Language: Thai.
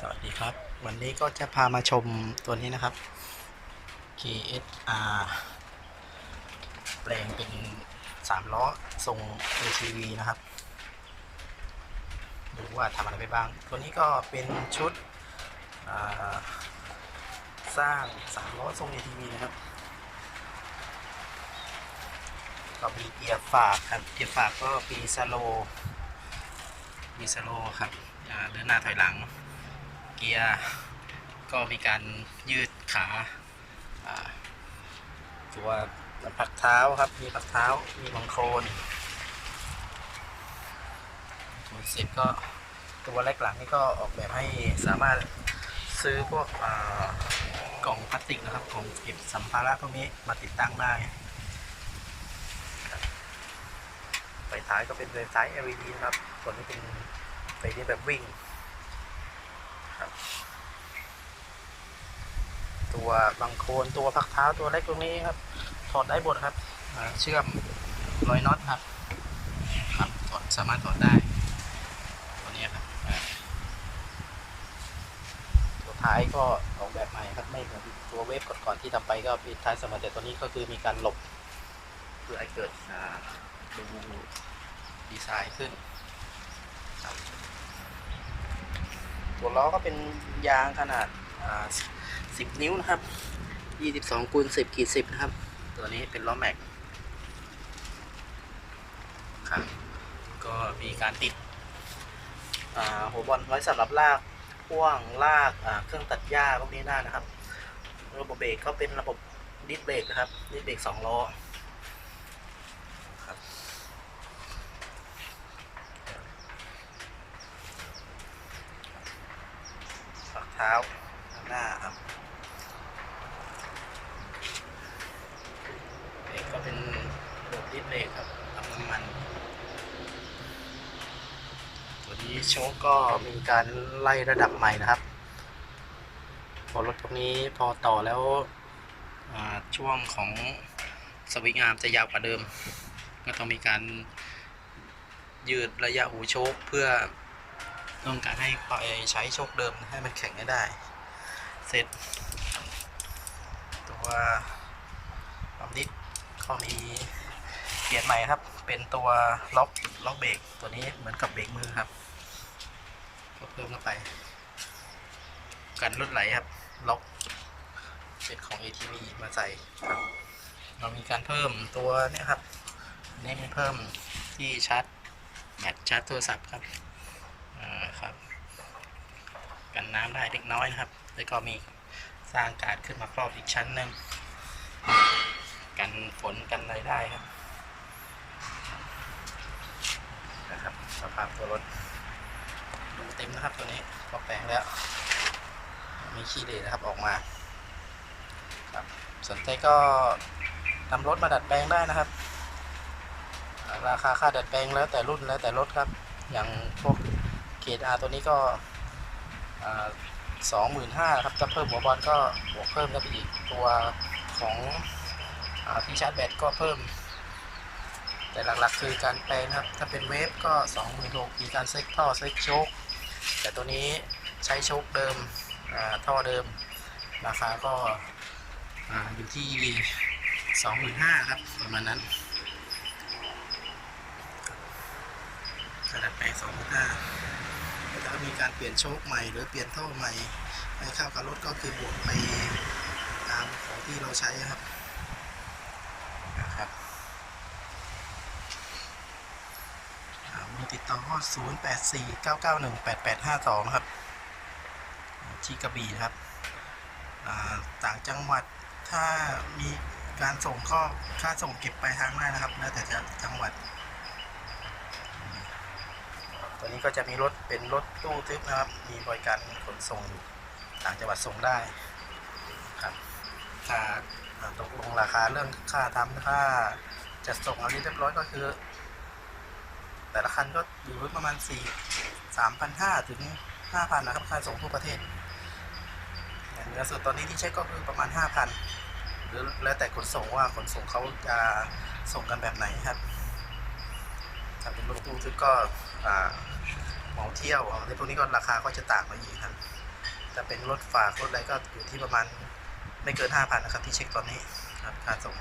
สวัสดีครับ วันนี้ก็จะพามาชมตัวนี้นะครับ KSR แปลงเป็นสามล้อทรง ATV นะครับ ดูว่าทำอะไรไปบ้าง ตัวนี้ก็เป็นชุดสร้างสามล้อทรง ATV นะครับ ก็มีเกียร์ฝากครับ เกียร์ฝากก็ปีสโล มีสโลครับเดินหน้าถอยหลัง เกียร์ก็มีการยืดขาตัวพักเท้าครับ มีพักเท้า มีบังโคลนตัวเสร็จก็ตัวแรกหลังนี่ก็ออกแบบให้สามารถซื้อพวกกล่องพลาสติกนะครับของเก็บสัมภาระพวกนี้มาติดตั้งได้ ไฟท้ายก็เป็นไฟท้าย LED นะครับ ส่วนนี้เป็นไฟที่แบบวิ่งครับตัวบังโคลนตัวพักเท้าตัวเล็กตรงนี้ครับ ถอดได้หมดครับ เชื่อมรอยน็อตครับ ครับถอดสามารถถอดได้ ตัวนี้ครับ ตัวท้ายก็ออกแบบใหม่ครับ ไม่เหมือนตัวเวฟก่อนๆที่ทำไปก็ปิดท้ายเสมอแต่ตัวนี้ก็คือมีการหลบเพื่อให้เกิดอ่า ดูดีไซน์ขึ้น ตัวล้อก็เป็นยางขนาดา10 นิ้วนะครับ 22คูณ10ขีด10 นะครับ ตัวนี้เป็นล้อแม็กครับก็มีการติดหัวบอลไว้สำหรับลากพ่วงลากาเครื่องตัดหญ้าพวกนี้ได้นะครับ ระบบเบรกก็เป็นระบบดิสเบรกนะครับดิสเบรกสองล้อ ครับฝัก เท้าข้างหน้าครับเบรกก็เป็นระบบดิสเบรกครับทำน้ำมัน ตัวนี้โชคก็มีการไล่ระดับใหม่นะครับ พอรถพวกนี้พอต่อแล้วช่วงของสวิงอาร์มจะยาวกว่าเดิม ก็ต้องมีการยืดระยะหูโชคเพื่อ ต้องการให้ไปใช้โชคเดิมให้มันแข็งให้ได้ เสร็จ ตัวปั๊มนิดก็มีเปลี่ยนใหม่ครับ เป็นตัวล็อกล็อกเบรกตัวนี้เหมือนกับเบรกมือครับก็เพิ่มเข้าไป กันรถไหลครับ ล็อกเป็นของ ATV มาใส่ครับเรามีการเพิ่มตัวเนี่ยครับนนี่มีเพิ่มที่ชาร์จแบตชาร์จโทรศัพท์ครับ ครับ กันน้ำได้เล็กน้อยนะครับ แล้วก็มีสร้างกาดขึ้นมาครอบอีกชั้นหนึ่งกันฝนกันอะไรได้ครับนะครับสภาพตัวรถดูเต็มนะครับตัวนี้พอแปลงแล้ว มีขี้เหร่นะครับออกมาครับสนใจก็นำรถมาดัดแปลงได้นะครับ ราคาค่าดัดแปลงแล้วแต่รุ่นแล้วแต่รถครับ อย่างพวก ต R ตัวนี้ก็สองหมื่นห้าครับจะเพิ่มหัวบอลก็บวกเพิ่มได้ไปอีกตัวของพีชาร์จแบตก็เพิ่ม แต่หลักๆคือการแปลนะครับ ถ้าเป็นเวฟก็2องหมมีการเซ็กท่อเซ็กโชกแต่ตัวนี้ใช้โชกเดิมท่อเดิม ราคาก็อยู่ที่ 25,000ครับประมาณนั้นกระดาษแปลง25,000 แล้วมีการเปลี่ยนโชคใหม่หรือเปลี่ยนท่อใหม่ให้เข้ากับรถก็คือบวกไปตามของที่เราใช้ครับนะครับมือติดต่อก็0 8 4 9 9 1 8 8 5 2นะครับชีกระบี่ครับต่างจังหวัดถ้ามีการส่งข้อค่าส่งเก็บไปทางได้นะครับ แล้วแต่จังหวัด ตัวนี้ก็จะมีรถเป็นรถตู้ทึบนะครับ มีบริการขนส่งอยู่ต่างจังหวัดส่งได้ครับถ้าตกลงราคาเรื่องค่าทำค่าจัดส่งอะไรเรียบร้อยก็คือ แต่ละคันก็อยู่ที่ประมาณสี่สามพันห้าถึงห้าพันนะครับค่าส่งทั่วประเทศอย่างเนื้อสุดตอนนี้ที่เช็คก็คือประมาณ5,000หรือแล้วแต่ขนส่งว่าขนส่งเขาจะส่งกันแบบไหนครับ ถ้าเป็นรถตู้ทึบก็อ่าเหมาเที่ยวอะไรพวกนี้ก็ราคาก็จะต่างกันอีกครับแต่เป็นรถฝากรถอะไรก็อยู่ที่ประมาณไม่เกินห้าพันนะครับที่เช็คตอนนี้ครับค่าส่ง